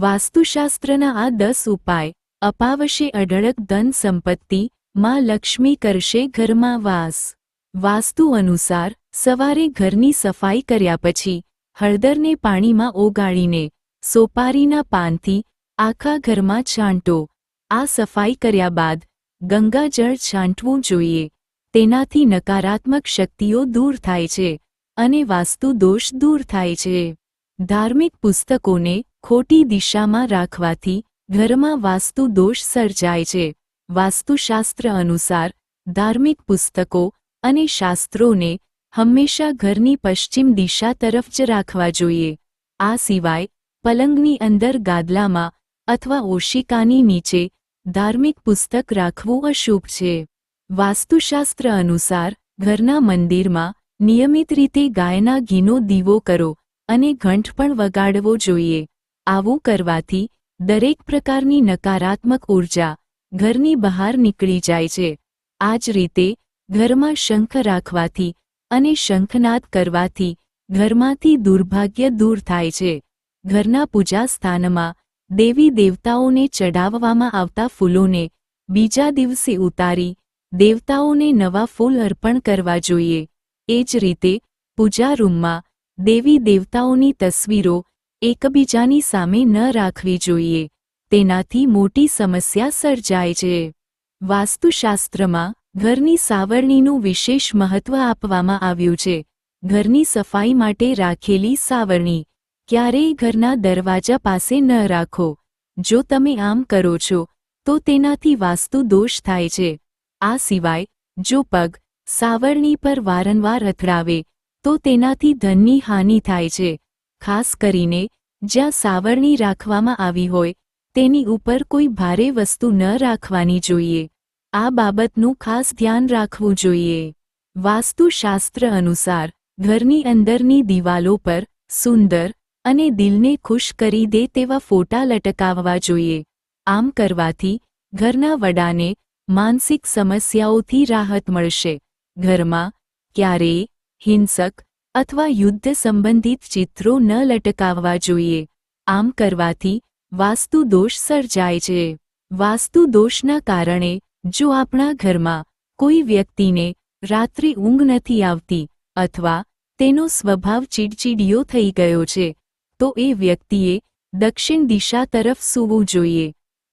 વાસ્તુશાસ્ત્રના આ દસ ઉપાય, અપાવશે અઢળક ધન સંપત્તિ, માં લક્ષ્મી કરશે ઘરમાં વાસ. વાસ્તુ અનુસાર, સવારે ઘરની સફાઈ કર્યા પછી, હળદરને પાણીમાં ઓગાળીને, સોપારીના પાનથી, આખા ઘરમાં છાંટો. આ સફાઈ કર્યા બાદ, ગંગાજળ છાંટવું જોઈએ. તેનાથી નકારાત્મક શક્તિઓ દૂર થાય છે, અને વાસ્તુ દોષ દૂર થાય છે. ધાર્મિક પુસ્તકોને ખોટી દિશામાં રાખવાથી ઘરમાં વાસ્તુ દોષ સર્જાય છે. વાસ્તુશાસ્ત્ર અનુસાર ધાર્મિક પુસ્તકો અને શાસ્ત્રોને હંમેશા ઘરની પશ્ચિમ દિશા તરફ જ રાખવા જોઈએ. આ સિવાય પલંગની અંદર ગાદલામાં અથવા ઓશિકાની નીચે ધાર્મિક પુસ્તક રાખવું અશુભ છે. વાસ્તુશાસ્ત્ર અનુસાર ઘરના મંદિરમાં નિયમિત રીતે ગાયના ઘીનો દીવો કરો અને ઘંટ પણ વગાડવો જોઈએ. આવું કરવાથી દરેક પ્રકારની નકારાત્મક ઊર્જા ઘરની બહાર નીકળી જાય છે. આ જ રીતે ઘરમાં શંખ રાખવાથી અને શંખનાદ કરવાથી ઘરમાંથી દુર્ભાગ્ય દૂર થાય છે. ઘરના પૂજા સ્થાનમાં દેવી દેવતાઓને ચડાવવામાં આવતા ફૂલોને બીજા દિવસે ઉતારી દેવતાઓને નવા ફૂલ અર્પણ કરવા જોઈએ. એ જ રીતે પૂજા રૂમમાં દેવી દેવતાઓની તસવીરો એકબીજાની સામે ન રાખવી જોઈએ. તેનાથી મોટી સમસ્યા સર્જાય છે. વાસ્તુશાસ્ત્રમાં ઘરની સાવરણીનું વિશેષ મહત્વ આપવામાં આવ્યું છે. ઘરની સફાઈ માટે રાખેલી સાવરણી ક્યારેય ઘરના દરવાજા પાસે ન રાખો. જો તમે આમ કરો છો, તો તેનાથી વાસ્તુ દોષ થાય છે. આ સિવાય, જો પગ સાવરણી પર વારંવાર અથડાવે, તો તેનાથી ધનની હાનિ થાય છે. ખાસ કરીને, જ્યાં સાવરણી રાખવામાં આવી હોય, તેની ઉપર કોઈ ભારે વસ્તુ ન રાખવાની જોઈએ. આ બાબતનું ખાસ ધ્યાન રાખવું જોઈએ. વાસ્તુશાસ્ત્ર અનુસાર, ઘરની અંદરની દિવાલો પર સુંદર અને દિલને ખુશ કરી દે તેવા ફોટા લટકાવવા જોઈએ. આમ કરવાથી, ઘરના વડાને માનસિક સમસ્યાઓથી રાહત મળશે. ઘરમાં ક્યારેય હિંસક અથવા યુદ્ધ સંબંધિત ચિત્રો ન લટકાવવા જોઈએ. આમ કરવાથી વાસ્તુ દોષ સર્જાય છે. વાસ્તુ દોષના કારણે જો આપણા ઘરમાં કોઈ વ્યક્તિને રાત્રે ઊંઘ નથી આવતી અથવા તેનો સ્વભાવ ચીડચીડિયો થઈ ગયો છે, તો એ વ્યક્તિએ દક્ષિણ દિશા તરફ સૂવું જોઈએ.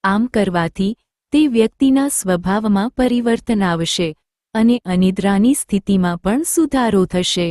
આમ કરવાથી તે વ્યક્તિના સ્વભાવમાં પરિવર્તન આવશે અને અનિદ્રાની સ્થિતિમાં પણ સુધારો થશે.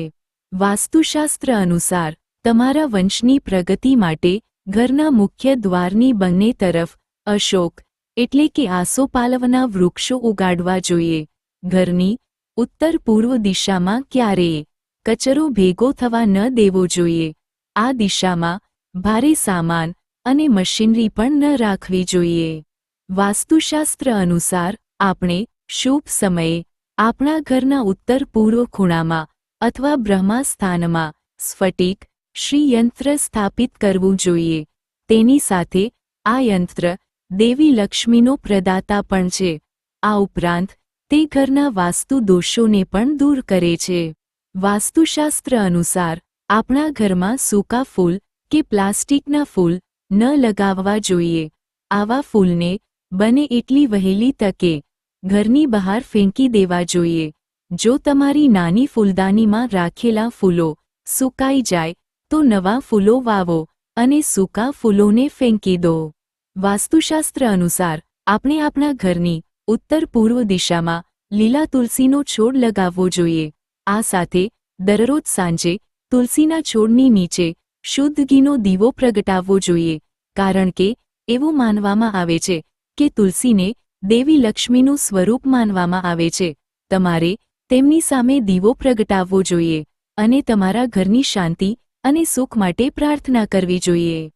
વાસ્તુશાસ્ત્ર અનુસાર, તમારા વંશની પ્રગતિ માટે ઘરના મુખ્ય દ્વારની બંને તરફ અશોક, એટલે કે આસોપાલવના વૃક્ષો ઉગાડવા જોઈએ. ઘરની ઉત્તર પૂર્વ દિશામાં ક્યારેય કચરો ભેગો થવા ન દેવો જોઈએ. આ દિશામાં ભારે સામાન અને મશીનરી પણ ન રાખવી જોઈએ. વાસ્તુશાસ્ત્ર અનુસાર, આપણે શુભ સમયે આપણા ઘરના ઉત્તર પૂર્વ ખૂણામાં અથવા બ્રહ્મા સ્થાનમાં સ્ફટિક શ્રીયંત્ર સ્થાપિત કરવું જોઈએ. તેની સાથે આ યંત્ર દેવી લક્ષ્મીનો પ્રદાતા પણ છે. આ ઉપરાંત તે ઘરના વાસ્તુ દોષોને પણ દૂર કરે છે. વાસ્તુશાસ્ત્ર અનુસાર આપણા ઘરમાં સૂકા ફૂલ કે પ્લાસ્ટિકના ફૂલ ન લગાવવા જોઈએ. આવા ફૂલને બને એટલી વહેલી તકે ઘરની બહાર ફેંકી દેવા જોઈએ. જો તમારી નાની ફૂલદાનીમાં રાખેલા ફૂલો સુકાઈ જાય, તો નવા ફૂલો વાવો અને સૂકા ફૂલોને ફેંકી દો. વાસ્તુશાસ્ત્ર અનુસાર, આપણે આપણા ઘરની ઉત્તર પૂર્વ દિશામાં લીલા તુલસીનો છોડ લગાવવો જોઈએ. આ સાથે, દરરોજ સાંજે તુલસીના છોડની નીચે શુદ્ધ ઘીનો દીવો પ્રગટાવવો જોઈએ, કારણ કે એવું માનવામાં આવે છે કે તુલસીને દેવી લક્ષ્મીનું સ્વરૂપ માનવામાં આવે છે. તમારે તેમની સામે દીવો પ્રગટાવવો જોઈએ અને તમારા ઘરની શાંતિ અને સુખ માટે પ્રાર્થના કરવી જોઈએ.